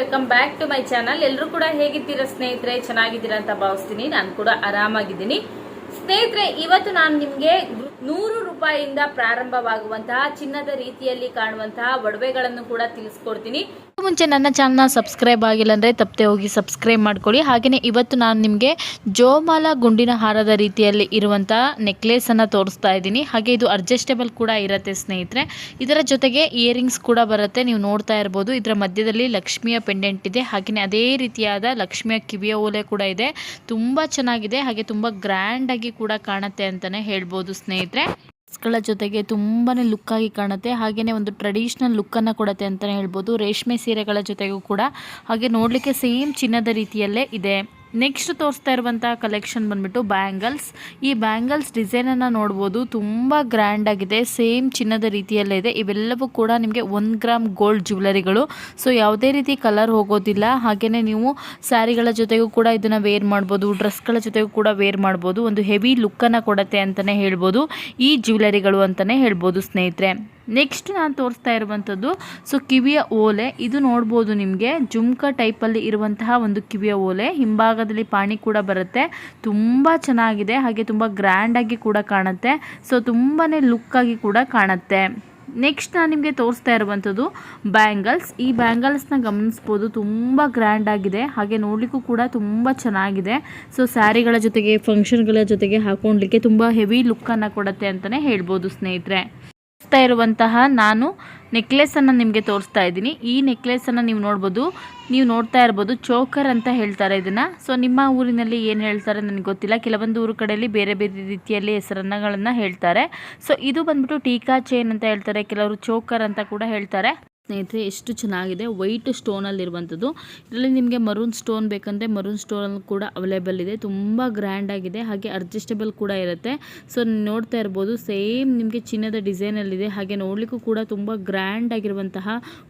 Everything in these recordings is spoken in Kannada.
Welcome back to my channel ಎಲ್ಲರೂ ಕೂಡ ಹೇಗಿದ್ದೀರಾ ಸ್ನೇಹಿತರೆ? ಚೆನ್ನಾಗಿದ್ದೀರಾ ಅಂತ ಭಾವಿಸ್ತೀನಿ. ನಾನು ಕೂಡ ಆರಾಮಾಗಿದ್ದೀನಿ. ಸ್ನೇಹಿತರೆ, ಇವತ್ತು ನಾನು ನಿಮಗೆ ನೂರು ರೂಪಾಯಿಯಿಂದ ಪ್ರಾರಂಭವಾಗುವಂತಹ ಚಿನ್ನದ ರೀತಿಯಲ್ಲಿ ಕಾಣುವಂತಹ ಒಡವೆಗಳನ್ನು ಕೂಡ ತಿಳಿಸ್ಕೊಡ್ತೀನಿ. ಮುಂಚೆ ನನ್ನ ಚಾನಲ್ನ ಸಬ್ಸ್ಕ್ರೈಬ್ ಆಗಿಲ್ಲ ಅಂದರೆ ತಪ್ಪದೆ ಹೋಗಿ ಸಬ್ಸ್ಕ್ರೈಬ್ ಮಾಡ್ಕೊಳ್ಳಿ. ಹಾಗೆಯೇ ಇವತ್ತು ನಾನು ನಿಮಗೆ ಜೋಮಾಲ ಗುಂಡಿನ ಹಾರದ ರೀತಿಯಲ್ಲಿ ಇರುವಂಥ ನೆಕ್ಲೆಸನ್ನು ತೋರಿಸ್ತಾ ಇದ್ದೀನಿ. ಹಾಗೆ ಇದು ಅಡ್ಜಸ್ಟೇಬಲ್ ಕೂಡ ಇರುತ್ತೆ ಸ್ನೇಹಿತರೆ. ಇದರ ಜೊತೆಗೆ ಇಯರಿಂಗ್ಸ್ ಕೂಡ ಬರುತ್ತೆ. ನೀವು ನೋಡ್ತಾ ಇರ್ಬೋದು. ಇದರ ಮಧ್ಯದಲ್ಲಿ ಲಕ್ಷ್ಮಿಯ ಪೆಂಡೆಂಟ್ ಇದೆ. ಹಾಗೆಯೇ ಅದೇ ರೀತಿಯಾದ ಲಕ್ಷ್ಮಿಯ ಕಿವಿಯ ಓಲೆ ಕೂಡ ಇದೆ. ತುಂಬ ಚೆನ್ನಾಗಿದೆ. ಹಾಗೆ ತುಂಬ ಗ್ರ್ಯಾಂಡಾಗಿ ಕೂಡ ಕಾಣುತ್ತೆ ಅಂತಲೇ ಹೇಳ್ಬೋದು ಸ್ನೇಹಿತರೆ. ಗಳ ಜೊತೆಗೆ ತುಂಬಾ ಲುಕ್ಕಾಗಿ ಕಾಣುತ್ತೆ. ಹಾಗೆಯೇ ಒಂದು ಟ್ರೆಡಿಷ್ನಲ್ ಲುಕ್ಕನ್ನು ಕೊಡುತ್ತೆ ಅಂತಲೇ ಹೇಳ್ಬೋದು. ರೇಷ್ಮೆ ಸೀರೆಗಳ ಜೊತೆಗೂ ಕೂಡ. ಹಾಗೆ ನೋಡಲಿಕ್ಕೆ ಸೇಮ್ ಚಿನ್ನದ ರೀತಿಯಲ್ಲೇ ಇದೆ. ನೆಕ್ಸ್ಟ್ ತೋರಿಸ್ತಾ ಇರುವಂಥ ಕಲೆಕ್ಷನ್ ಬಂದ್ಬಿಟ್ಟು ಬ್ಯಾಂಗಲ್ಸ್ ಈ ಬ್ಯಾಂಗಲ್ಸ್ ಡಿಸೈನನ್ನು ನೋಡ್ಬೋದು, ತುಂಬ ಗ್ರ್ಯಾಂಡ್ ಆಗಿದೆ ಸೇಮ್ ಚಿನ್ನದ ರೀತಿಯಲ್ಲೇ ಇದೆ. ಇವೆಲ್ಲವೂ ಕೂಡ ನಿಮಗೆ ಒನ್ ಗ್ರಾಮ್ ಗೋಲ್ಡ್ ಜ್ಯುವೆಲರಿಗಳು ಸೊ ಯಾವುದೇ ರೀತಿ ಕಲರ್ ಹೋಗೋದಿಲ್ಲ. ಹಾಗೆಯೇ ನೀವು ಸ್ಯಾರಿಗಳ ಜೊತೆಗೂ ಕೂಡ ಇದನ್ನು ವೇರ್ ಮಾಡ್ಬೋದು ಡ್ರೆಸ್ಗಳ ಜೊತೆಗೂ ಕೂಡ ವೇರ್ ಮಾಡ್ಬೋದು. ಒಂದು ಹೆವಿ ಲುಕ್ಕನ್ನು ಕೊಡುತ್ತೆ ಅಂತಲೇ ಹೇಳ್ಬೋದು. ಈ ಜ್ಯುವೆಲರಿಗಳು ಅಂತಲೇ ಹೇಳ್ಬೋದು ಸ್ನೇಹಿತರೆ. ನೆಕ್ಸ್ಟ್ ನಾನು ತೋರಿಸ್ತಾ ಇರುವಂಥದ್ದು ಸೊ ಕಿವಿಯ ಓಲೆ, ಇದು ನೋಡ್ಬೋದು ನಿಮಗೆ, ಜುಮ್ಕ ಟೈಪಲ್ಲಿ ಇರುವಂತಹ ಒಂದು ಕಿವಿಯ ಓಲೆ. ಹಿಂಭಾಗದಲ್ಲಿ ಪಾಣಿ ಕೂಡ ಬರುತ್ತೆ. ತುಂಬ ಚೆನ್ನಾಗಿದೆ, ಹಾಗೆ ತುಂಬ ಗ್ರ್ಯಾಂಡಾಗಿ ಕೂಡ ಕಾಣುತ್ತೆ. ಸೊ ತುಂಬಾ ಲುಕ್ಕಾಗಿ ಕೂಡ ಕಾಣುತ್ತೆ. ನೆಕ್ಸ್ಟ್ ನಾನು ನಿಮಗೆ ತೋರಿಸ್ತಾ ಇರುವಂಥದ್ದು ಬ್ಯಾಂಗಲ್ಸ್ ಈ ಬ್ಯಾಂಗಲ್ಸ್ನ ಗಮನಿಸ್ಬೋದು, ತುಂಬ ಗ್ರ್ಯಾಂಡ್ ಆಗಿದೆ. ಹಾಗೆ ನೋಡಲಿಕ್ಕೂ ಕೂಡ ತುಂಬ ಚೆನ್ನಾಗಿದೆ. ಸೊ ಸ್ಯಾರಿಗಳ ಜೊತೆಗೆ ಫಂಕ್ಷನ್ಗಳ ಜೊತೆಗೆ ಹಾಕೊಳ್ಲಿಕ್ಕೆ ತುಂಬ ಹೆವಿ ಲುಕ್ಕನ್ನು ಕೊಡುತ್ತೆ ಅಂತಲೇ ಹೇಳ್ಬೋದು ಸ್ನೇಹಿತರೆ. ತೋರಿಸ್ತಾ ಇರುವಂತಹ ನಾನು ನೆಕ್ಲೆಸನ್ನು ನಿಮಗೆ ತೋರಿಸ್ತಾ ಇದ್ದೀನಿ. ಈ ನೆಕ್ಲೆಸನ್ನು ನೀವು ನೋಡ್ಬೋದು. ನೀವು ನೋಡ್ತಾ ಇರ್ಬೋದು ಚೋಕರ್ ಅಂತ ಹೇಳ್ತಾರೆ ಇದನ್ನು. ಸೊ ನಿಮ್ಮ ಊರಿನಲ್ಲಿ ಏನು ಹೇಳ್ತಾರೆ ನನಗೆ ಗೊತ್ತಿಲ್ಲ. ಕೆಲವೊಂದು ಊರು ಕಡೆಯಲ್ಲಿ ಬೇರೆ ಬೇರೆ ರೀತಿಯಲ್ಲಿ ಹೆಸರನ್ನಗಳನ್ನು ಹೇಳ್ತಾರೆ. ಸೊ ಇದು ಬಂದ್ಬಿಟ್ಟು ಟೀಕಾ ಚೇನ್ ಅಂತ ಹೇಳ್ತಾರೆ. ಕೆಲವರು ಚೋಕರ್ ಅಂತ ಕೂಡ ಹೇಳ್ತಾರೆ. ಸ್ನೇಹಿತರೆ, ಎಷ್ಟು ಚೆನ್ನಾಗಿದೆ. ವೈಟ್ ಸ್ಟೋನಲ್ಲಿ ಇರುವಂಥದ್ದು ಇದರಲ್ಲಿ ನಿಮಗೆ ಮರೂನ್ ಸ್ಟೋನ್ ಬೇಕಂದರೆ ಮರೂನ್ ಸ್ಟೋನ್ ಕೂಡ ಅವೈಲೇಬಲ್ ಇದೆ. ತುಂಬ ಗ್ರ್ಯಾಂಡ್ ಆಗಿದೆ. ಹಾಗೆ ಅಡ್ಜಸ್ಟಬಲ್ ಕೂಡ ಇರುತ್ತೆ. ಸೊ ನೋಡ್ತಾ ಇರ್ಬೋದು. ಸೇಮ್ ನಿಮಗೆ ಚಿನ್ನದ ಡಿಸೈನಲ್ಲಿದೆ ಹಾಗೆ ನೋಡಲಿಕ್ಕೂ ಕೂಡ ತುಂಬ ಗ್ರ್ಯಾಂಡ್ ಆಗಿರುವಂತಹ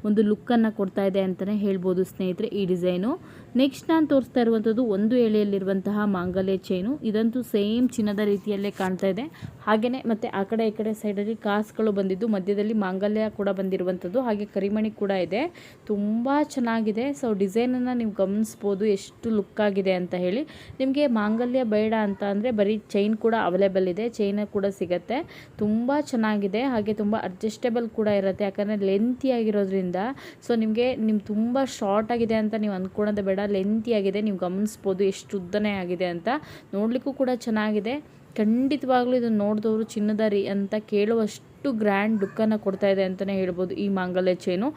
ಒಂದು ಲುಕ್ಕನ್ನು ಕೊಡ್ತಾ ಇದೆ ಅಂತಲೇ ಹೇಳ್ಬೋದು ಸ್ನೇಹಿತರೆ ಈ ಡಿಸೈನು ನೆಕ್ಸ್ಟ್ ನಾನು ತೋರಿಸ್ತಾ ಇರುವಂಥದ್ದು ಒಂದು ಎಳೆಯಲ್ಲಿರುವಂತಹ ಮಾಂಗಲ್ಯ ಚೈನು ಇದಂತೂ ಸೇಮ್ ಚಿನ್ನದ ರೀತಿಯಲ್ಲೇ ಕಾಣ್ತಾ ಇದೆ. ಹಾಗೆಯೇ ಮತ್ತು ಆ ಕಡೆ ಈ ಕಡೆ ಸೈಡಲ್ಲಿ ಕಾಸುಗಳು ಬಂದಿದ್ದು, ಮಧ್ಯದಲ್ಲಿ ಮಾಂಗಲ್ಯ ಕೂಡ ಬಂದಿರುವಂಥದ್ದು, ಹಾಗೆ ಕರಿಮಣಿ ಕೂಡ ಇದೆ. ತುಂಬ ಚೆನ್ನಾಗಿದೆ. ಸೊ ಡಿಸೈನನ್ನು ನೀವು ಗಮನಿಸ್ಬೋದು, ಎಷ್ಟು ಲುಕ್ ಆಗಿದೆ ಅಂತ ಹೇಳಿ. ನಿಮಗೆ ಮಾಂಗಲ್ಯ ಬೇಡ ಅಂತ ಅಂದರೆ ಬರೀ ಚೈನ್ ಕೂಡ ಅವೈಲೇಬಲ್ ಇದೆ ಚೈನ್ ಕೂಡ ಸಿಗುತ್ತೆ. ತುಂಬ ಚೆನ್ನಾಗಿದೆ. ಹಾಗೆ ತುಂಬ ಅಡ್ಜಸ್ಟೇಬಲ್ ಕೂಡ ಇರುತ್ತೆ, ಯಾಕಂದರೆ ಲೆಂತಿ ಆಗಿರೋದ್ರಿಂದ. ಸೊ ನಿಮಗೆ ನಿಮ್ಮ ತುಂಬ ಶಾರ್ಟ್ ಆಗಿದೆ ಅಂತ ನೀವು ಅಂದ್ಕೊಳೋದೇ ಬೇಡ. ಲೆಂತಿ ಆಗಿದೆ. ನೀವು ಗಮನಿಸ್ಬೋದು ಎಷ್ಟು ಉದ್ದನೇ ಆಗಿದೆ ಅಂತ. ನೋಡಲಿಕ್ಕೂ ಕೂಡ ಚೆನ್ನಾಗಿದೆ. ಖಂಡಿತವಾಗ್ಲೂ ಇದನ್ನು ನೋಡಿದವರು ಚಿನ್ನದ ರೀ ಅಂತ ಕೇಳುವಷ್ಟು ಗ್ರ್ಯಾಂಡ್ ಲುಕ್ಕನ್ನು ಕೊಡ್ತಾ ಇದೆ ಅಂತಲೇ ಹೇಳ್ಬೋದು ಈ ಮಾಂಗಲ್ಯ ಚೈನು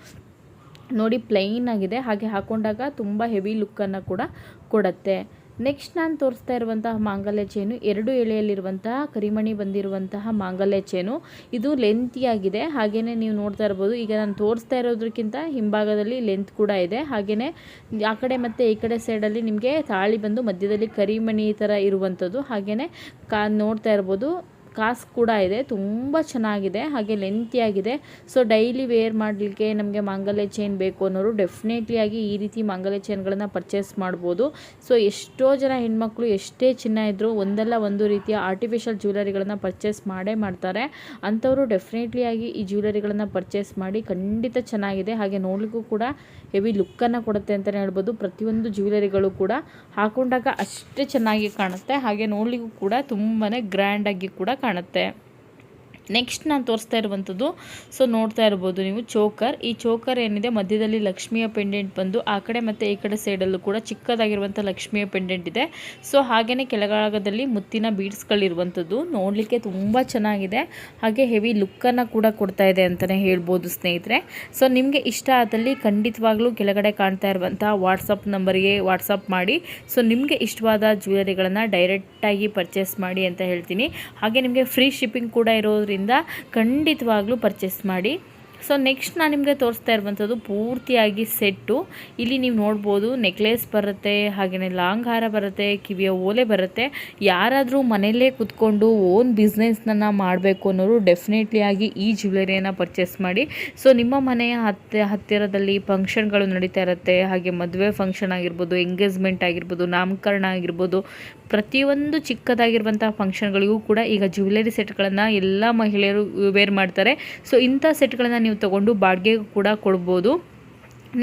ನೋಡಿ ಪ್ಲೈನ್ ಆಗಿದೆ. ಹಾಗೆ ಹಾಕೊಂಡಾಗ ತುಂಬ ಹೆವಿ ಲುಕ್ಕನ್ನು ಕೂಡ ಕೊಡುತ್ತೆ. ನೆಕ್ಸ್ಟ್ ನಾನು ತೋರಿಸ್ತಾ ಇರುವಂತಹ ಮಾಂಗಲ್ಯ ಚೇನು, ಎರಡು ಎಳೆಯಲ್ಲಿರುವಂತಹ ಕರಿಮಣಿ ಬಂದಿರುವಂತಹ ಮಾಂಗಲ್ಯ ಚೇನು. ಇದು ಲೆಂತಿಯಾಗಿದೆ ಹಾಗೆಯೇ ನೀವು ನೋಡ್ತಾ ಇರ್ಬೋದು. ಈಗ ನಾನು ತೋರಿಸ್ತಾ ಇರೋದಕ್ಕಿಂತ ಹಿಂಭಾಗದಲ್ಲಿ ಲೆಂತ್ ಕೂಡ ಇದೆ. ಹಾಗೆಯೇ ಆ ಕಡೆ ಮತ್ತು ಈ ಕಡೆ ಸೈಡಲ್ಲಿ ನಿಮಗೆ ತಾಳಿ ಬಂದು ಮಧ್ಯದಲ್ಲಿ ಕರಿಮಣಿ ಥರ ಇರುವಂಥದ್ದು. ಹಾಗೆಯೇ ಕಾ ನೋಡ್ತಾ ಇರ್ಬೋದು. ಕಾಸು ಕೂಡ ಇದೆ, ತುಂಬ ಚೆನ್ನಾಗಿದೆ, ಹಾಗೆ ಲೆಂತಿಯಾಗಿದೆ ಸೊ ಡೈಲಿ ವೇರ್ ಮಾಡಲಿಕ್ಕೆ ನಮಗೆ ಮಾಂಗಲ್ಯ ಚೈನ್ ಬೇಕು ಅನ್ನೋರು ಡೆಫಿನೆಟ್ಲಿ ಆಗಿ ಈ ರೀತಿ ಮಾಂಗಲ್ಯ ಚೈನ್ಗಳನ್ನು ಪರ್ಚೇಸ್ ಮಾಡ್ಬೋದು. ಸೊ ಎಷ್ಟೋ ಜನ ಹೆಣ್ಮಕ್ಳು ಎಷ್ಟೇ ಚಿನ್ನ ಇದ್ದರೂ ಒಂದಲ್ಲ ಒಂದು ರೀತಿಯ ಆರ್ಟಿಫಿಷಿಯಲ್ ಜ್ಯುವೆಲರಿಗಳನ್ನು ಪರ್ಚೇಸ್ ಮಾಡೇ ಮಾಡ್ತಾರೆ. ಅಂಥವರು ಡೆಫಿನೆಟ್ಲಿ ಆಗಿ ಈ ಜ್ಯುವೆಲರಿಗಳನ್ನು ಪರ್ಚೇಸ್ ಮಾಡಿ ಖಂಡಿತ ಚೆನ್ನಾಗಿದೆ. ಹಾಗೆ ನೋಡಲಿಕ್ಕೂ ಕೂಡ ಹೆವಿ ಲುಕ್ಕನ್ನು ಕೊಡುತ್ತೆ ಅಂತಲೇ ಹೇಳ್ಬೋದು. ಪ್ರತಿಯೊಂದು ಜ್ಯುವೆಲರಿಗಳು ಕೂಡ ಹಾಕೊಂಡಾಗ ಅಷ್ಟೇ ಚೆನ್ನಾಗಿ ಕಾಣುತ್ತೆ. ಹಾಗೆ ನೋಡಲಿಕ್ಕೂ ಕೂಡ ತುಂಬಾ ಗ್ರ್ಯಾಂಡಾಗಿ ಕೂಡ ಕಾಣುತ್ತೆ. ನೆಕ್ಸ್ಟ್ ನಾನು ತೋರಿಸ್ತಾ ಇರುವಂಥದ್ದು ಸೊ ನೋಡ್ತಾ ಇರ್ಬೋದು ನೀವು, ಚೋಕರ್. ಈ ಚೋಕರ್ ಏನಿದೆ, ಮಧ್ಯದಲ್ಲಿ ಲಕ್ಷ್ಮಿಯ ಪೆಂಡೆಂಟ್ ಬಂದು, ಆ ಕಡೆ ಮತ್ತು ಈ ಕಡೆ ಸೈಡಲ್ಲೂ ಕೂಡ ಚಿಕ್ಕದಾಗಿರುವಂಥ ಲಕ್ಷ್ಮಿಯ ಪೆಂಡೆಂಟ್ ಇದೆ. ಸೊ ಹಾಗೆಯೇ ಕೆಳಭಾಗದಲ್ಲಿ ಮುತ್ತಿನ ಬೀಡ್ಸ್ಗಳಿರುವಂಥದ್ದು ನೋಡಲಿಕ್ಕೆ ತುಂಬ ಚೆನ್ನಾಗಿದೆ. ಹಾಗೆ ಹೆವಿ ಲುಕ್ಕನ್ನು ಕೂಡ ಕೊಡ್ತಾ ಇದೆ ಅಂತಲೇ ಹೇಳ್ಬೋದು ಸ್ನೇಹಿತರೆ. ಸೊ ನಿಮಗೆ ಇಷ್ಟ ಆದಲ್ಲಿ ಖಂಡಿತವಾಗ್ಲೂ ಕೆಳಗಡೆ ಕಾಣ್ತಾ ಇರುವಂಥ ವಾಟ್ಸಪ್ ನಂಬರ್ಗೆ ವಾಟ್ಸಪ್ ಮಾಡಿ. ಸೊ ನಿಮಗೆ ಇಷ್ಟವಾದ ಜ್ಯುವೆಲರಿಗಳನ್ನು ಡೈರೆಕ್ಟಾಗಿ ಪರ್ಚೇಸ್ ಮಾಡಿ ಅಂತ ಹೇಳ್ತೀನಿ. ಹಾಗೆ ನಿಮಗೆ ಫ್ರೀ ಶಿಪ್ಪಿಂಗ್ ಕೂಡ ಇರೋದ್ರಿಂದ ಖಂಡಿತವಾಗ್ಲೂ ಪರ್ಚೇಸ್ ಮಾಡಿ. ಸೊ ನೆಕ್ಸ್ಟ್ ನಾನು ನಿಮಗೆ ತೋರಿಸ್ತಾ ಇರುವಂಥದ್ದು ಪೂರ್ತಿಯಾಗಿ ಸೆಟ್ಟು ಇಲ್ಲಿ ನೀವು ನೋಡ್ಬೋದು ನೆಕ್ಲೆಸ್ ಬರುತ್ತೆ ಹಾಗೆಯೇ ಲಾಂಗ್ ಹಾರ ಬರುತ್ತೆ, ಕಿವಿಯ ಓಲೆ ಬರುತ್ತೆ. ಯಾರಾದರೂ ಮನೆಯಲ್ಲೇ ಕುತ್ಕೊಂಡು ಓನ್ ಬಿಸ್ನೆಸ್ನನ್ನು ಮಾಡಬೇಕು ಅನ್ನೋರು ಡೆಫಿನೆಟ್ಲಿ ಆಗಿ ಈ ಜ್ಯುವೆಲರಿಯನ್ನು ಪರ್ಚೇಸ್ ಮಾಡಿ. ಸೊ ನಿಮ್ಮ ಮನೆಯ ಹತ್ತಿರ ಹತ್ತಿರದಲ್ಲಿ ಫಂಕ್ಷನ್ಗಳು ನಡೀತಾ ಇರುತ್ತೆ. ಹಾಗೆ ಮದುವೆ ಫಂಕ್ಷನ್ ಆಗಿರ್ಬೋದು ಎಂಗೇಜ್ಮೆಂಟ್ ಆಗಿರ್ಬೋದು, ನಾಮಕರಣ ಆಗಿರ್ಬೋದು ಪ್ರತಿಯೊಂದು ಚಿಕ್ಕದಾಗಿರುವಂಥ ಫಂಕ್ಷನ್ಗಳಿಗೂ ಕೂಡ ಈಗ ಜ್ಯುವೆಲರಿ ಸೆಟ್ಗಳನ್ನು ಎಲ್ಲ ಮಹಿಳೆಯರು ವೇರ್ ಮಾಡ್ತಾರೆ. ಸೊ ಇಂಥ ಸೆಟ್ಗಳನ್ನು ನೀವು ತಗೊಂಡು ಬಾಡಿಗೆಗೂ ಕೂಡ ಕೊಡ್ಬೋದು.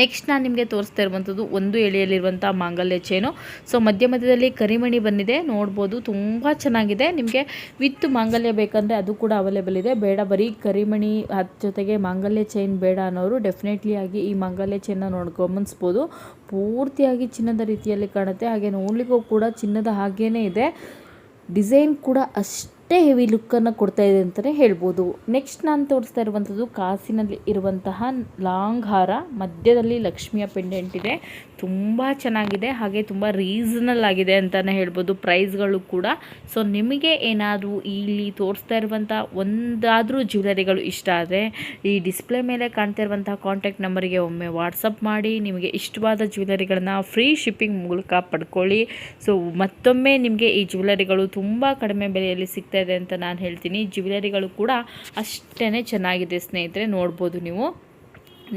ನೆಕ್ಸ್ಟ್ ನಾನು ನಿಮಗೆ ತೋರಿಸ್ತಾ ಇರುವಂಥದ್ದು ಒಂದು ಎಳೆಯಲ್ಲಿರುವಂಥ ಮಾಂಗಲ್ಯ ಚೇನು ಸೊ ಮಧ್ಯ ಮಧ್ಯದಲ್ಲಿ ಕರಿಮಣಿ ಬಂದಿದೆ. ನೋಡ್ಬೋದು ತುಂಬ ಚೆನ್ನಾಗಿದೆ. ನಿಮಗೆ ವಿತ್ ಮಾಂಗಲ್ಯ ಬೇಕಂದರೆ ಅದು ಕೂಡ ಅವೈಲೇಬಲ್ ಇದೆ. ಬೇಡ ಬರೀ ಕರಿಮಣಿ ಅದ್ರ ಜೊತೆಗೆ ಮಾಂಗಲ್ಯ ಚೈನ್ ಬೇಡ ಅನ್ನೋರು ಡೆಫಿನೆಟ್ಲಿ ಆಗಿ ಈ ಮಾಂಗಲ್ಯ ಚೈನ್ನ ನೋಡಿ, ಗಮನಿಸ್ಬೋದು. ಪೂರ್ತಿಯಾಗಿ ಚಿನ್ನದ ರೀತಿಯಲ್ಲಿ ಕಾಣುತ್ತೆ. ಹಾಗೆ ನೋಡ್ಲಿಕ್ಕೂ ಕೂಡ ಚಿನ್ನದ ಹಾಗೇನೇ ಇದೆ. ಡಿಸೈನ್ ಕೂಡ ಅಷ್ಟೇ ಹೆವಿ ಲುಕ್ಕನ್ನು ಕೊಡ್ತಾ ಇದೆ ಅಂತಲೇ ಹೇಳ್ಬೋದು. ನೆಕ್ಸ್ಟ್ ನಾನು ತೋರಿಸ್ತಾ ಇರುವಂಥದ್ದು ಕಾಸಿನಲ್ಲಿ ಇರುವಂತಹ ಲಾಂಗ್ ಹಾರ, ಮಧ್ಯದಲ್ಲಿ ಲಕ್ಷ್ಮಿಯ ಪೆಂಡೆಂಟ್ ಇದೆ. ತುಂಬ ಚೆನ್ನಾಗಿದೆ, ಹಾಗೆ ತುಂಬ ರೀಸನಲ್ ಆಗಿದೆ ಅಂತಲೇ ಹೇಳ್ಬೋದು ಪ್ರೈಸ್ಗಳು ಕೂಡ. ಸೊ ನಿಮಗೆ ಏನಾದರೂ ಇಲ್ಲಿ ತೋರಿಸ್ತಾ ಇರುವಂಥ ಒಂದಾದರೂ ಜ್ಯುವೆಲರಿಗಳು ಇಷ್ಟ ಆದರೆ, ಈ ಡಿಸ್ಪ್ಲೇ ಮೇಲೆ ಕಾಣ್ತಾ ಇರುವಂಥ ಕಾಂಟ್ಯಾಕ್ಟ್ ನಂಬರಿಗೆ ಒಮ್ಮೆ ವಾಟ್ಸಪ್ ಮಾಡಿ, ನಿಮಗೆ ಇಷ್ಟವಾದ ಜ್ಯುವೆಲರಿಗಳನ್ನ ಫ್ರೀ ಶಿಪ್ಪಿಂಗ್ ಮೂಲಕ ಪಡ್ಕೊಳ್ಳಿ. ಸೊ ಮತ್ತೊಮ್ಮೆ ನಿಮಗೆ ಈ ಜ್ಯುವೆಲರಿಗಳು ತುಂಬ ಕಡಿಮೆ ಬೆಲೆಯಲ್ಲಿ ಸಿಗ್ತಾ ಇದೆ ಅಂತ ನಾನು ಹೇಳ್ತೀನಿ. ಜ್ಯುವೆಲರಿಗಳು ಕೂಡ ಅಷ್ಟೇ ಚೆನ್ನಾಗಿದೆ ಸ್ನೇಹಿತರೆ, ನೋಡ್ಬೋದು ನೀವು.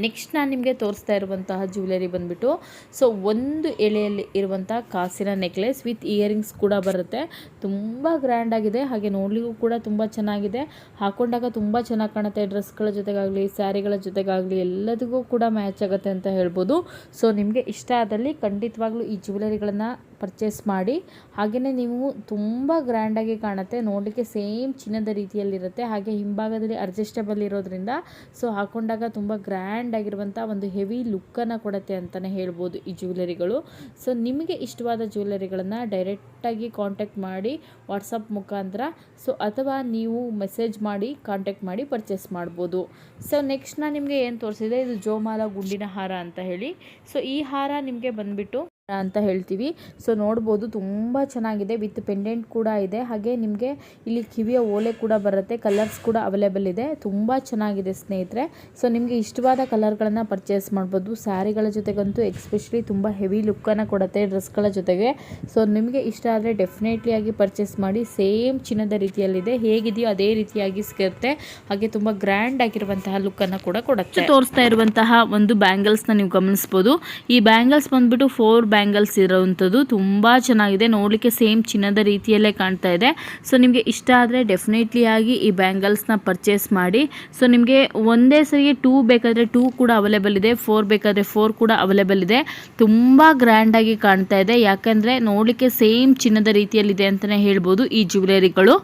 ನೆಕ್ಸ್ಟ್ ನಾನು ನಿಮಗೆ ತೋರಿಸ್ತಾ ಇರುವಂತಹ ಜ್ಯುವೆಲರಿ ಬಂದುಬಿಟ್ಟು ಸೊ ಒಂದು ಎಳೆಯಲ್ಲಿ ಇರುವಂಥ ಕಾಸಿನ ನೆಕ್ಲೆಸ್ ವಿತ್ ಇಯರಿಂಗ್ಸ್ ಕೂಡ ಬರುತ್ತೆ. ತುಂಬ ಗ್ರ್ಯಾಂಡ್ ಆಗಿದೆ, ಹಾಗೆ ನೋಡಲಿಕ್ಕೂ ಕೂಡ ತುಂಬ ಚೆನ್ನಾಗಿದೆ. ಹಾಕೊಂಡಾಗ ತುಂಬ ಚೆನ್ನಾಗಿ ಕಾಣುತ್ತೆ ಡ್ರೆಸ್ಗಳ ಜೊತೆಗಾಗಲಿ ಸ್ಯಾರಿಗಳ ಜೊತೆಗಾಗಲಿ ಎಲ್ಲದಿಗೂ ಕೂಡ ಮ್ಯಾಚ್ ಆಗುತ್ತೆ ಅಂತ ಹೇಳ್ಬೋದು. ಸೊ ನಿಮಗೆ ಇಷ್ಟ ಆದಲ್ಲಿ ಖಂಡಿತವಾಗ್ಲೂ ಈ ಜ್ಯುವೆಲರಿಗಳನ್ನು ಪರ್ಚೇಸ್ ಮಾಡಿ ಹಾಗೆಯೇ ನೀವು ತುಂಬ ಗ್ರ್ಯಾಂಡಾಗಿ ಕಾಣುತ್ತೆ. ನೋಡಲಿಕ್ಕೆ ಸೇಮ್ ಚಿನ್ನದ ರೀತಿಯಲ್ಲಿರುತ್ತೆ. ಹಾಗೆ ಹಿಂಭಾಗದಲ್ಲಿ ಅಡ್ಜಸ್ಟಬಲ್ ಇರೋದ್ರಿಂದ ಸೊ ಹಾಕೊಂಡಾಗ ತುಂಬ ಗ್ರ್ಯಾಂಡ್ ಆಗಿರುವಂಥ ಒಂದು ಹೆವಿ ಲುಕ್ಕನ್ನು ಕೊಡುತ್ತೆ ಅಂತಲೇ ಹೇಳ್ಬೋದು ಈ ಜ್ಯುವೆಲರಿಗಳು ಸೊ ನಿಮಗೆ ಇಷ್ಟವಾದ ಜ್ಯುವೆಲರಿಗಳನ್ನು ಡೈರೆಕ್ಟಾಗಿ ಕಾಂಟ್ಯಾಕ್ಟ್ ಮಾಡಿ ವಾಟ್ಸಪ್ ಮುಖಾಂತರ ಸೊ ಅಥವಾ ನೀವು ಮೆಸೇಜ್ ಮಾಡಿ ಕಾಂಟ್ಯಾಕ್ಟ್ ಮಾಡಿ ಪರ್ಚೇಸ್ ಮಾಡ್ಬೋದು. ಸೊ ನೆಕ್ಸ್ಟ್ ನಾನು ನಿಮಗೆ ಏನು ತೋರಿಸಿದೆ? ಇದು ಜೋಮಾಲ ಗುಂಡಿನ ಹಾರ ಅಂತ ಹೇಳಿ. ಸೊ ಈ ಹಾರ ನಿಮಗೆ ಬಂದುಬಿಟ್ಟು ಅಂತ ಹೇಳ್ತೀವಿ. ಸೊ ನೋಡ್ಬೋದು ತುಂಬ ಚೆನ್ನಾಗಿದೆ. ವಿತ್ ಪೆಂಡೆಂಟ್ ಕೂಡ ಇದೆ. ಹಾಗೆ ನಿಮಗೆ ಇಲ್ಲಿ ಕಿವಿಯ ಓಲೆ ಕೂಡ ಬರುತ್ತೆ. ಕಲರ್ಸ್ ಕೂಡ ಅವೈಲೇಬಲ್ ಇದೆ. ತುಂಬ ಚೆನ್ನಾಗಿದೆ ಸ್ನೇಹಿತರೆ. ಸೊ ನಿಮಗೆ ಇಷ್ಟವಾದ ಕಲರ್ಗಳನ್ನು ಪರ್ಚೇಸ್ ಮಾಡ್ಬೋದು. ಸ್ಯಾರಿಗಳ ಜೊತೆಗಂತೂ ಎಕ್ಸ್ಪೆಷಲಿ ತುಂಬ ಹೆವಿ ಲುಕ್ಕನ್ನು ಕೊಡುತ್ತೆ ಡ್ರೆಸ್ಗಳ ಜೊತೆಗೆ. ಸೊ ನಿಮಗೆ ಇಷ್ಟ ಆದರೆ ಡೆಫಿನೆಟ್ಲಿ ಆಗಿ ಪರ್ಚೇಸ್ ಮಾಡಿ. ಸೇಮ್ ಚಿನ್ನದ ರೀತಿಯಲ್ಲಿದೆ. ಹೇಗಿದೆಯೋ ಅದೇ ರೀತಿಯಾಗಿ ಸಿಗುತ್ತೆ. ಹಾಗೆ ತುಂಬ ಗ್ರ್ಯಾಂಡ್ ಆಗಿರುವಂತಹ ಲುಕ್ಕನ್ನು ಕೂಡ ಕೊಡುತ್ತೆ. ತೋರಿಸ್ತಾ ಇರುವಂತಹ ಒಂದು ಬ್ಯಾಂಗಲ್ಸ್ನ ನೀವು ಗಮನಿಸ್ಬೋದು. ಈ ಬ್ಯಾಂಗಲ್ಸ್ ಬಂದ್ಬಿಟ್ಟು ಫೋರ್ ಬ್ಯಾಂಗಲ್ಸ್ ಇರೋವಂಥದ್ದು ತುಂಬ ಚೆನ್ನಾಗಿದೆ. ನೋಡಲಿಕ್ಕೆ ಸೇಮ್ ಚಿನ್ನದ ರೀತಿಯಲ್ಲೇ ಕಾಣ್ತಾ ಇದೆ. ಸೊ, ನಿಮಗೆ ಇಷ್ಟ ಆದರೆ ಡೆಫಿನೆಟ್ಲಿ ಆಗಿ ಈ ಬ್ಯಾಂಗಲ್ಸ್ನ ಪರ್ಚೇಸ್ ಮಾಡಿ. ಸೊ, ನಿಮಗೆ ಒಂದೇ ಸರಿಗೆ ಟೂ ಬೇಕಾದರೆ ಟೂ ಕೂಡ ಅವೈಲೇಬಲ್ ಇದೆ ಫೋರ್ ಬೇಕಾದರೆ ಫೋರ್ ಕೂಡ ಅವೈಲೇಬಲ್ ಇದೆ. ತುಂಬ ಗ್ರ್ಯಾಂಡಾಗಿ ಕಾಣ್ತಾ ಇದೆ. ಯಾಕಂದರೆ ನೋಡಲಿಕ್ಕೆ ಸೇಮ್ ಚಿನ್ನದ ರೀತಿಯಲ್ಲಿದೆ ಅಂತಲೇ ಹೇಳ್ಬೋದು ಈ ಜ್ಯುವೆಲರಿಗಳು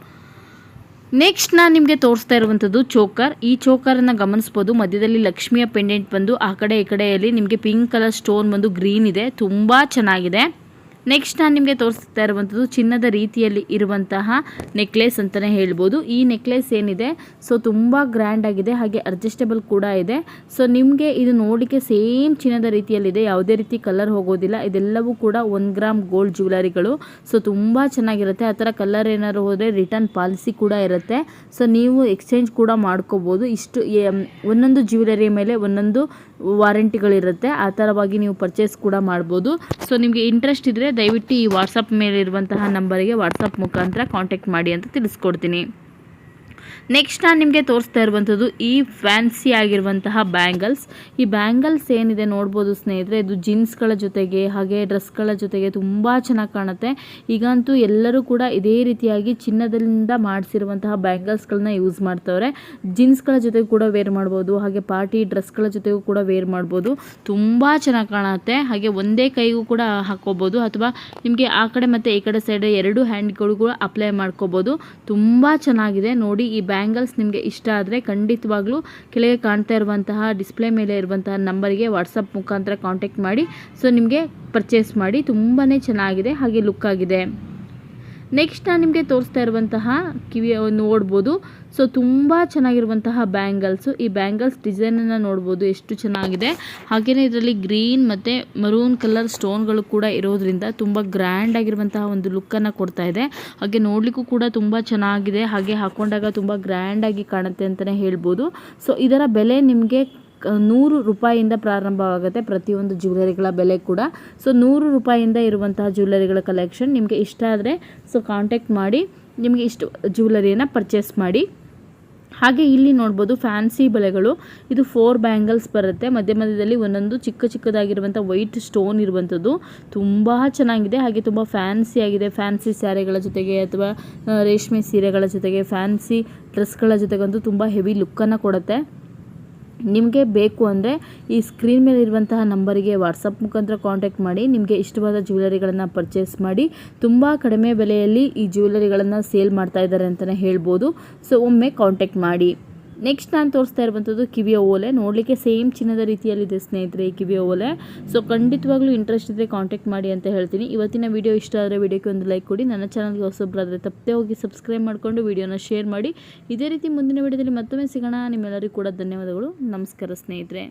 ನೆಕ್ಸ್ಟ್ ನಾನು ನಿಮಗೆ ತೋರಿಸ್ತಾ ಇರುವಂಥದ್ದು ಚೋಕರ್. ಈ ಚೋಕರನ್ನು ಗಮನಿಸ್ಬೋದು. ಮಧ್ಯದಲ್ಲಿ ಲಕ್ಷ್ಮಿಯ ಪೆಂಡೆಂಟ್ ಬಂದು ಆ ಕಡೆ ಈ ಕಡೆಯಲ್ಲಿ ನಿಮಗೆ ಪಿಂಕ್ ಕಲರ್ ಸ್ಟೋನ್ ಬಂದು ಗ್ರೀನ್ ಇದೆ. ತುಂಬ ಚೆನ್ನಾಗಿದೆ. ನೆಕ್ಸ್ಟ್ ನಾನು ನಿಮಗೆ ತೋರಿಸ್ತಾ ಇರುವಂಥದ್ದು ಚಿನ್ನದ ರೀತಿಯಲ್ಲಿ ಇರುವಂತಹ ನೆಕ್ಲೆಸ್ ಅಂತಲೇ ಹೇಳ್ಬೋದು. ಈ ನೆಕ್ಲೆಸ್ ಏನಿದೆ? ಸೊ ತುಂಬ ಗ್ರ್ಯಾಂಡ್ ಆಗಿದೆ, ಹಾಗೆ ಅಡ್ಜಸ್ಟೇಬಲ್ ಕೂಡ ಇದೆ. ಸೊ ನಿಮಗೆ ಇದು ನೋಡಲಿಕ್ಕೆ ಸೇಮ್ ಚಿನ್ನದ ರೀತಿಯಲ್ಲಿದೆ, ಯಾವುದೇ ರೀತಿ ಕಲರ್ ಹೋಗೋದಿಲ್ಲ. ಇದೆಲ್ಲವೂ ಕೂಡ ಒನ್ ಗ್ರಾಮ್ ಗೋಲ್ಡ್ ಜ್ಯುವೆಲರಿಗಳು ಸೊ ತುಂಬ ಚೆನ್ನಾಗಿರುತ್ತೆ. ಆ ಥರ ಕಲರ್ ಏನಾದ್ರು ಹೋದರೆ ರಿಟರ್ನ್ ಪಾಲಿಸಿ ಕೂಡ ಇರುತ್ತೆ. ಸೊ ನೀವು ಎಕ್ಸ್ಚೇಂಜ್ ಕೂಡ ಮಾಡ್ಕೋಬೋದು. ಇಷ್ಟು ಒಂದೊಂದು ಜ್ಯುವೆಲರಿ ಮೇಲೆ ಒಂದೊಂದು ವಾರಂಟಿಗಳಿರುತ್ತೆ ಆ ಥರವಾಗಿ ನೀವು ಪರ್ಚೇಸ್ ಕೂಡ ಮಾಡ್ಬೋದು. ಸೊ ನಿಮಗೆ ಇಂಟ್ರೆಸ್ಟ್ ಇದ್ದರೆ ದಯವಿಟ್ಟು ಈ ವಾಟ್ಸಪ್ ಮೇಲೆ ಇರುವಂತಹ ನಂಬರಿಗೆ ವಾಟ್ಸಪ್ ಮುಖಾಂತರ ಕಾಂಟ್ಯಾಕ್ಟ್ ಮಾಡಿ ಅಂತ ತಿಳಿಸ್ಕೊಡ್ತೀನಿ. ನೆಕ್ಸ್ಟ್ ನಾನು ನಿಮಗೆ ತೋರಿಸ್ತಾ ಇರುವಂಥದ್ದು ಈ ಫ್ಯಾನ್ಸಿ ಆಗಿರುವಂತಹ ಬ್ಯಾಂಗಲ್ಸ್ ಈ ಬ್ಯಾಂಗಲ್ಸ್ ಏನಿದೆ ನೋಡ್ಬೋದು ಸ್ನೇಹಿತರೆ, ಇದು ಜೀನ್ಸ್ಗಳ ಜೊತೆಗೆ, ಹಾಗೆ ಡ್ರೆಸ್ಗಳ ಜೊತೆಗೆ ತುಂಬ ಚೆನ್ನಾಗಿ ಕಾಣುತ್ತೆ. ಈಗಂತೂ ಎಲ್ಲರೂ ಕೂಡ ಇದೇ ರೀತಿಯಾಗಿ ಚಿನ್ನದಿಂದ ಮಾಡಿಸಿರುವಂತಹ ಬ್ಯಾಂಗಲ್ಸ್ಗಳನ್ನ ಯೂಸ್ ಮಾಡ್ತವ್ರೆ. ಜೀನ್ಸ್ಗಳ ಜೊತೆಗೆ ಕೂಡ ವೇರ್ ಮಾಡ್ಬೋದು, ಹಾಗೆ ಪಾರ್ಟಿ ಡ್ರೆಸ್ಗಳ ಜೊತೆಗೂ ಕೂಡ ವೇರ್ ಮಾಡ್ಬೋದು. ತುಂಬ ಚೆನ್ನಾಗಿ ಕಾಣುತ್ತೆ. ಹಾಗೆ ಒಂದೇ ಕೈಗೂ ಕೂಡ ಹಾಕೋಬೋದು ಅಥವಾ ನಿಮಗೆ ಆ ಕಡೆ ಮತ್ತು ಈ ಕಡೆ ಸೈಡ್ ಎರಡು ಹ್ಯಾಂಡ್ಗಳು ಕೂಡ ಅಪ್ಲೈ ಮಾಡ್ಕೋಬೋದು. ತುಂಬ ಚೆನ್ನಾಗಿದೆ. ನೋಡಿ ಈ ಬ್ಯಾಂಗಲ್ಸ್ ನಿಮಗೆ ಇಷ್ಟ ಆದರೆ ಖಂಡಿತವಾಗ್ಲೂ ಕೆಳಗೆ ಕಾಣ್ತಾ ಇರುವಂತಹ ಡಿಸ್ಪ್ಲೇ ಮೇಲೆ ಇರುವಂತಹ ನಂಬರ್ಗೆ ವಾಟ್ಸಪ್ ಮುಖಾಂತರ ಕಾಂಟ್ಯಾಕ್ಟ್ ಮಾಡಿ. ಸೊ ನಿಮಗೆ ಪರ್ಚೇಸ್ ಮಾಡಿ. ತುಂಬಾ ಚೆನ್ನಾಗಿದೆ, ಹಾಗೆ ಲುಕ್ ಆಗಿದೆ. ನೆಕ್ಸ್ಟ್ ನಾನು ನಿಮಗೆ ತೋರಿಸ್ತಾ ಇರುವಂತಹ ಕಿವಿಯ ನೋಡ್ಬೋದು. ಸೊ ತುಂಬ ಚೆನ್ನಾಗಿರುವಂತಹ ಬ್ಯಾಂಗಲ್ಸು. ಈ ಬ್ಯಾಂಗಲ್ಸ್ ಡಿಸೈನನ್ನು ನೋಡ್ಬೋದು, ಎಷ್ಟು ಚೆನ್ನಾಗಿದೆ. ಹಾಗೆಯೇ ಇದರಲ್ಲಿ ಗ್ರೀನ್ ಮತ್ತು ಮರೂನ್ ಕಲರ್ ಸ್ಟೋನ್ಗಳು ಕೂಡ ಇರೋದ್ರಿಂದ ತುಂಬ ಗ್ರ್ಯಾಂಡ್ ಆಗಿರುವಂತಹ ಒಂದು ಲುಕ್ಕನ್ನು ಕೊಡ್ತಾ ಇದೆ. ಹಾಗೆ ನೋಡಲಿಕ್ಕೂ ಕೂಡ ತುಂಬ ಚೆನ್ನಾಗಿದೆ. ಹಾಗೆ ಹಾಕೊಂಡಾಗ ತುಂಬ ಗ್ರ್ಯಾಂಡಾಗಿ ಕಾಣುತ್ತೆ ಅಂತಲೇ ಹೇಳ್ಬೋದು. ಸೊ ಇದರ ಬೆಲೆ ನಿಮಗೆ ನೂರು ರೂಪಾಯಿಯಿಂದ ಪ್ರಾರಂಭವಾಗುತ್ತೆ ಪ್ರತಿಯೊಂದು ಜ್ಯುವೆಲರಿಗಳ ಬೆಲೆ ಕೂಡ. ಸೊ ನೂರು ರೂಪಾಯಿಯಿಂದ ಇರುವಂತಹ ಜ್ಯುವೆಲರಿಗಳ ಕಲೆಕ್ಷನ್ ನಿಮಗೆ ಇಷ್ಟ ಆದರೆ ಸೊ ಕಾಂಟ್ಯಾಕ್ಟ್ ಮಾಡಿ, ನಿಮಗೆ ಇಷ್ಟು ಜ್ಯುವೆಲರಿಯನ್ನು ಪರ್ಚೇಸ್ ಮಾಡಿ. ಹಾಗೆ ಇಲ್ಲಿ ನೋಡ್ಬೋದು ಫ್ಯಾನ್ಸಿ ಬಳೆಗಳು. ಇದು ಫೋರ್ ಬ್ಯಾಂಗಲ್ಸ್ ಬರುತ್ತೆ. ಮಧ್ಯ ಮಧ್ಯದಲ್ಲಿ ಒಂದೊಂದು ಚಿಕ್ಕ ಚಿಕ್ಕದಾಗಿರುವಂಥ ವೈಟ್ ಸ್ಟೋನ್ ಇರುವಂಥದ್ದು. ತುಂಬ ಚೆನ್ನಾಗಿದೆ. ಹಾಗೆ ತುಂಬ ಫ್ಯಾನ್ಸಿ ಆಗಿದೆ. ಫ್ಯಾನ್ಸಿ ಸ್ಯಾರಿಗಳ ಜೊತೆಗೆ ಅಥವಾ ರೇಷ್ಮೆ ಸೀರೆಗಳ ಜೊತೆಗೆ ಫ್ಯಾನ್ಸಿ ಡ್ರೆಸ್ಗಳ ಜೊತೆಗಂತೂ ತುಂಬ ಹೆವಿ ಲುಕ್ಕನ್ನು ಕೊಡುತ್ತೆ. ನಿಮಗೆ ಬೇಕು ಅಂದರೆ ಈ ಸ್ಕ್ರೀನ್ ಮೇಲೆ ಇರುವಂತಹ ನಂಬರಿಗೆ ವಾಟ್ಸಪ್ ಮುಖಾಂತರ ಕಾಂಟ್ಯಾಕ್ಟ್ ಮಾಡಿ, ನಿಮಗೆ ಇಷ್ಟವಾದ ಜ್ಯುವೆಲರಿಗಳನ್ನು ಪರ್ಚೇಸ್ ಮಾಡಿ, ತುಂಬ ಕಡಿಮೆ ಬೆಲೆಯಲ್ಲಿ ಈ ಜ್ಯುವೆಲರಿಗಳನ್ನು ಸೇಲ್ ಮಾಡ್ತಾ ಇದ್ದಾರೆ ಅಂತಲೇ ಹೇಳ್ಬೋದು. ಸೊ ಒಮ್ಮೆ ಕಾಂಟ್ಯಾಕ್ಟ್ ಮಾಡಿ. ನೆಕ್ಸ್ಟ್ ನಾನು ತೋರಿಸ್ತಾ ಇರುವಂಥದ್ದು ಕಿವಿಯ ಓಲೆ. ನೋಡಲಿಕ್ಕೆ ಸೇಮ್ ಚಿನ್ನದ ರೀತಿಯಲ್ಲಿದೆ ಸ್ನೇಹಿತರೆ ಈ ಕಿವಿಯ ಓಲೆ. ಸೊ ಖಂಡಿತವಾಗ್ಲೂ ಇಂಟ್ರೆಸ್ಟ್ ಇದ್ದರೆ ಕಾಂಟ್ಯಾಕ್ಟ್ ಮಾಡಿ ಅಂತ ಹೇಳ್ತೀನಿ. ಇವತ್ತಿನ ವಿಡಿಯೋ ಇಷ್ಟ ಆದರೆ ವಿಡಿಯೋಕ್ಕೆ ಒಂದು ಲೈಕ್ ಕೊಡಿ. ನನ್ನ ಚಾನಲ್ಗೆ ಹೊಸೊಬ್ಬರಾದರೆ ತಪ್ಪದೆ ಹೋಗಿ ಸಬ್ಸ್ಕ್ರೈಬ್ ಮಾಡಿಕೊಂಡು ವಿಡಿಯೋನ ಶೇರ್ ಮಾಡಿ. ಇದೇ ರೀತಿ ಮುಂದಿನ ವಿಡಿಯೋದಲ್ಲಿ ಮತ್ತೊಮ್ಮೆ ಸಿಗೋಣ. ನಿಮ್ಮೆಲ್ಲರಿಗೂ ಕೂಡ ಧನ್ಯವಾದಗಳು. ನಮಸ್ಕಾರ ಸ್ನೇಹಿತರೆ.